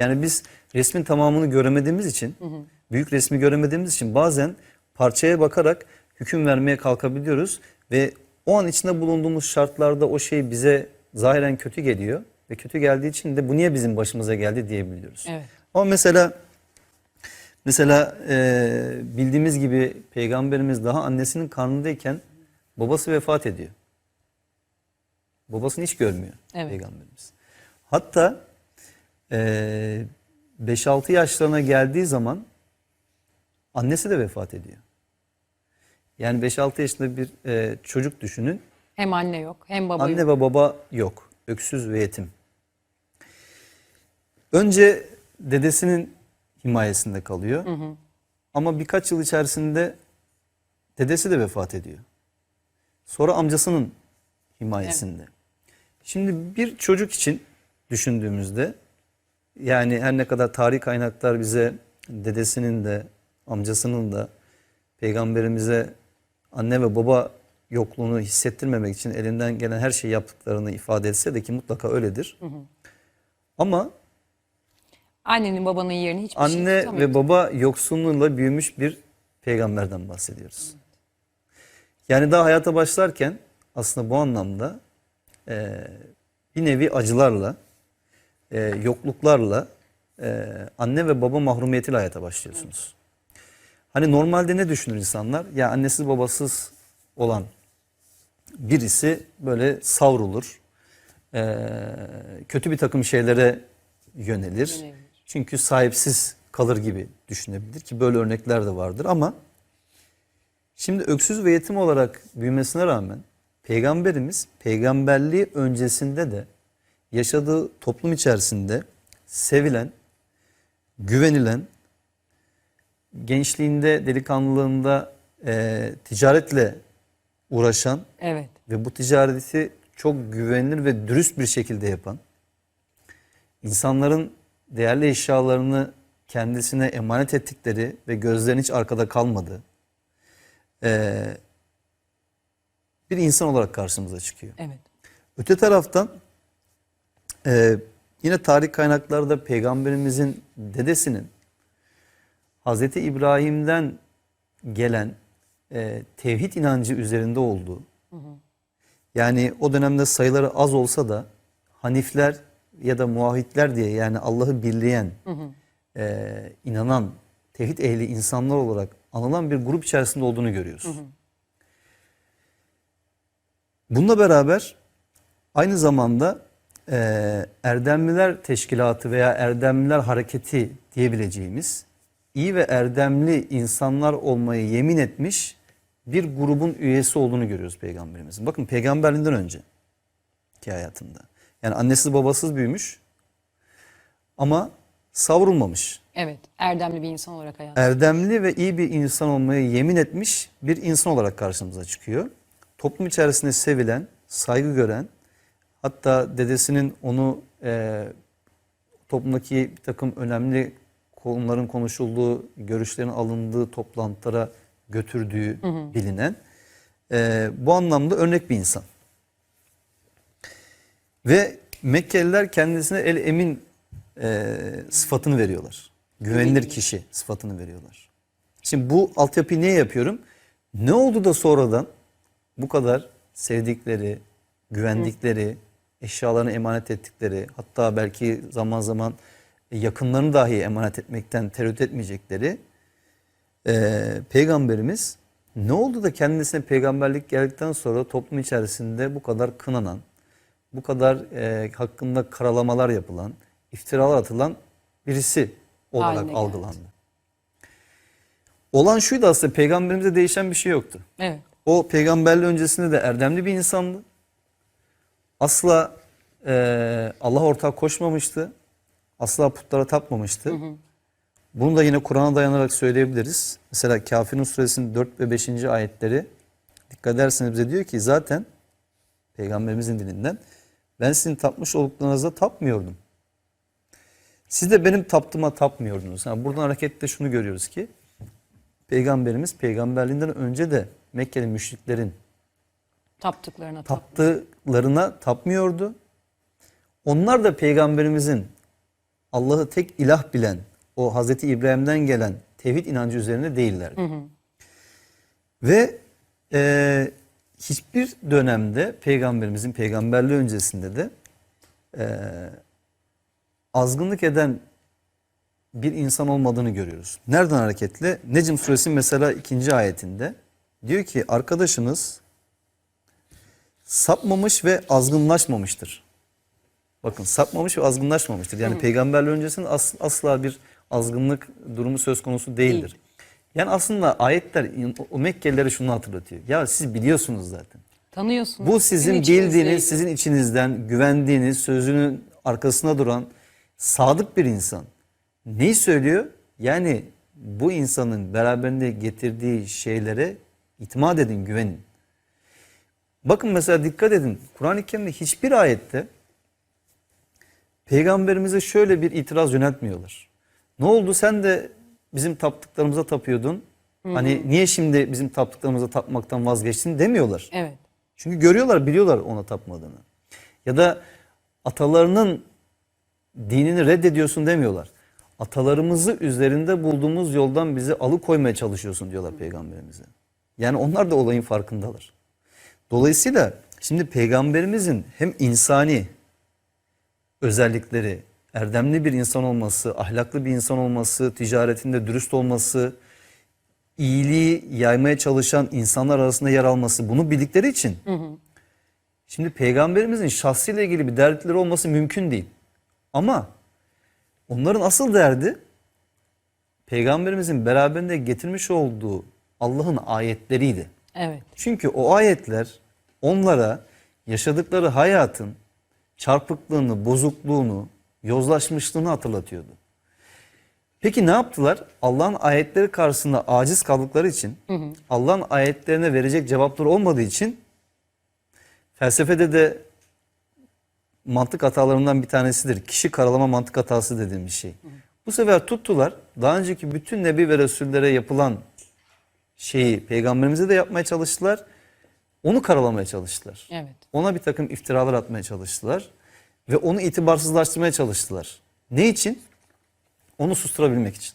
Yani biz resmin tamamını göremediğimiz için, büyük resmi göremediğimiz için bazen parçaya bakarak hüküm vermeye kalkabiliyoruz ve o an içinde bulunduğumuz şartlarda o şey bize zahiren kötü geliyor ve kötü geldiği için de bu niye bizim başımıza geldi diyebiliyoruz. Evet. Ama mesela mesela e, bildiğimiz gibi peygamberimiz daha annesinin karnındayken babası vefat ediyor. Babasını hiç görmüyor Evet. peygamberimiz. Hatta e, 5-6 yaşlarına geldiği zaman annesi de vefat ediyor. Yani 5-6 yaşında bir e, çocuk düşünün. Hem anne yok hem baba Anne yok. ve baba yok. Öksüz ve yetim. Önce dedesinin himayesinde kalıyor. Ama birkaç yıl içerisinde dedesi de vefat ediyor. Sonra amcasının himayesinde. Şimdi bir çocuk için düşündüğümüzde yani her ne kadar tarih kaynaklar bize dedesinin de amcasının da peygamberimize anne ve baba yokluğunu hissettirmemek için elinden gelen her şeyi yaptıklarını ifade etse de ki mutlaka öyledir. Ama Annenin babanın yerini hiçbir şey anne ve baba yoksunluğuyla büyümüş bir peygamberden bahsediyoruz. Yani daha hayata başlarken aslında bu anlamda e, bir nevi acılarla, e, yokluklarla e, anne ve baba mahrumiyetiyle hayata başlıyorsunuz. Hani normalde ne düşünür insanlar? Ya annesiz babasız olan birisi böyle savrulur. e, kötü bir takım şeylere yönelir. Yönelir. Çünkü sahipsiz kalır gibi düşünebilir ki böyle örnekler de vardır ama şimdi öksüz ve yetim olarak büyümesine rağmen peygamberimiz peygamberliği öncesinde de yaşadığı toplum içerisinde sevilen, güvenilen, gençliğinde, delikanlılığında e, ticaretle uğraşan Evet. ve bu ticareti çok güvenilir ve dürüst bir şekilde yapan, insanların değerli eşyalarını kendisine emanet ettikleri ve gözlerin hiç arkada kalmadığı eee, bir insan olarak karşımıza çıkıyor. Evet. Öte taraftan eee, yine tarih kaynaklarda peygamberimizin dedesinin Hazreti İbrahim'den gelen eee, tevhid inancı üzerinde olduğu yani o dönemde sayıları az olsa da Hanifler ya da muahitler diye yani Allah'ı birleyen, eee, inanan, tevhid ehli insanlar olarak anılan bir grup içerisinde olduğunu görüyoruz. Bununla beraber aynı zamanda eee, Erdemliler Teşkilatı veya Erdemliler Hareketi diyebileceğimiz iyi ve erdemli insanlar olmayı yemin etmiş bir grubun üyesi olduğunu görüyoruz peygamberimizin. Bakın peygamberliğinden önce ki hayatında. Yani annesiz babasız büyümüş ama savrulmamış. Evet. Erdemli bir insan olarak hayat. Erdemli ve iyi bir insan olmayı yemin etmiş bir insan olarak karşımıza çıkıyor. Toplum içerisinde sevilen, saygı gören, hatta dedesinin onu e, toplumdaki bir takım önemli konuların konuşulduğu, görüşlerin alındığı toplantılara götürdüğü bilinen e, bu anlamda örnek bir insan. Ve Mekkeliler kendisine el emin e, sıfatını veriyorlar. Güvenilir kişi sıfatını veriyorlar. Şimdi bu altyapıyı niye yapıyorum? Ne oldu da sonradan bu kadar sevdikleri, güvendikleri, eşyalarını emanet ettikleri, hatta belki zaman zaman yakınlarını dahi emanet etmekten tereddüt etmeyecekleri e, peygamberimiz ne oldu da kendisine peygamberlik geldikten sonra toplum içerisinde bu kadar kınanan, bu kadar e, hakkında karalamalar yapılan, iftiralar atılan birisi olarak Haline geldi. algılandı. Olan şuydu aslında peygamberimize değişen bir şey yoktu. Evet. O peygamberliği öncesinde de erdemli bir insandı. Asla e, Allah ortak koşmamıştı. Asla putlara tapmamıştı. Bunu da yine Kur'an'a dayanarak söyleyebiliriz. Mesela Kafirun suresinin 4 ve 5. ayetleri dikkat ederseniz bize diyor ki zaten peygamberimizin dilinden ben sizin tapmış olduklarınıza tapmıyordum. Siz de benim taptığıma tapmıyordunuz. Yani buradan hareketle şunu görüyoruz ki peygamberimiz peygamberliğinden önce de Mekkeli müşriklerin Taptıklarına tap. taptıklarına tapmıyordu. Onlar da peygamberimizin Allah'ı tek ilah bilen, o Hazreti İbrahim'den gelen tevhid inancı üzerine değillerdi. Ve e, hiçbir dönemde peygamberimizin peygamberliği öncesinde de e, azgınlık eden bir insan olmadığını görüyoruz. Nereden hareketle? Necm suresi mesela ikinci ayetinde diyor ki arkadaşınız sapmamış ve azgınlaşmamıştır. Bakın sapmamış ve azgınlaşmamıştır. Yani peygamberler öncesinde as- asla bir azgınlık durumu söz konusu değildir. Değil. Yani aslında ayetler o Mekkelilere şunu hatırlatıyor. Ya siz biliyorsunuz zaten. Tanıyorsunuz. Bu sizin içinizdeydi. bildiğiniz, sizin içinizden güvendiğiniz, sözünün arkasına duran sadık bir insan. Neyi söylüyor? Yani bu insanın beraberinde getirdiği şeylere itimat edin, güvenin. Bakın mesela dikkat edin. Kur'an-ı Kerim'de hiçbir ayette peygamberimize şöyle bir itiraz yöneltmiyorlar. Ne oldu sen de bizim taptıklarımıza tapıyordun. Hani niye şimdi bizim taptıklarımıza tapmaktan vazgeçtin demiyorlar. Evet. Çünkü görüyorlar, biliyorlar ona tapmadığını. Ya da atalarının dinini reddediyorsun demiyorlar. Atalarımızı üzerinde bulduğumuz yoldan bizi alıkoymaya çalışıyorsun diyorlar peygamberimize. Yani onlar da olayın farkındalar. Dolayısıyla şimdi peygamberimizin hem insani özellikleri, erdemli bir insan olması, ahlaklı bir insan olması, ticaretinde dürüst olması, iyiliği yaymaya çalışan insanlar arasında yer alması bunu bildikleri için şimdi peygamberimizin şahsıyla ilgili bir dertleri olması mümkün değil. Ama onların asıl derdi peygamberimizin beraberinde getirmiş olduğu Allah'ın ayetleriydi. Evet. Çünkü o ayetler onlara yaşadıkları hayatın çarpıklığını, bozukluğunu, yozlaşmışlığını hatırlatıyordu. Peki ne yaptılar? Allah'ın ayetleri karşısında aciz kaldıkları için, Allah'ın ayetlerine verecek cevapları olmadığı için felsefede de mantık hatalarından bir tanesidir. Kişi karalama mantık hatası dediğim bir şey. Bu sefer tuttular daha önceki bütün nebi ve resullere yapılan şeyi peygamberimize de yapmaya çalıştılar. Onu karalamaya çalıştılar. Evet. Ona bir takım iftiralar atmaya çalıştılar. Ve onu itibarsızlaştırmaya çalıştılar. Ne için? Onu susturabilmek için.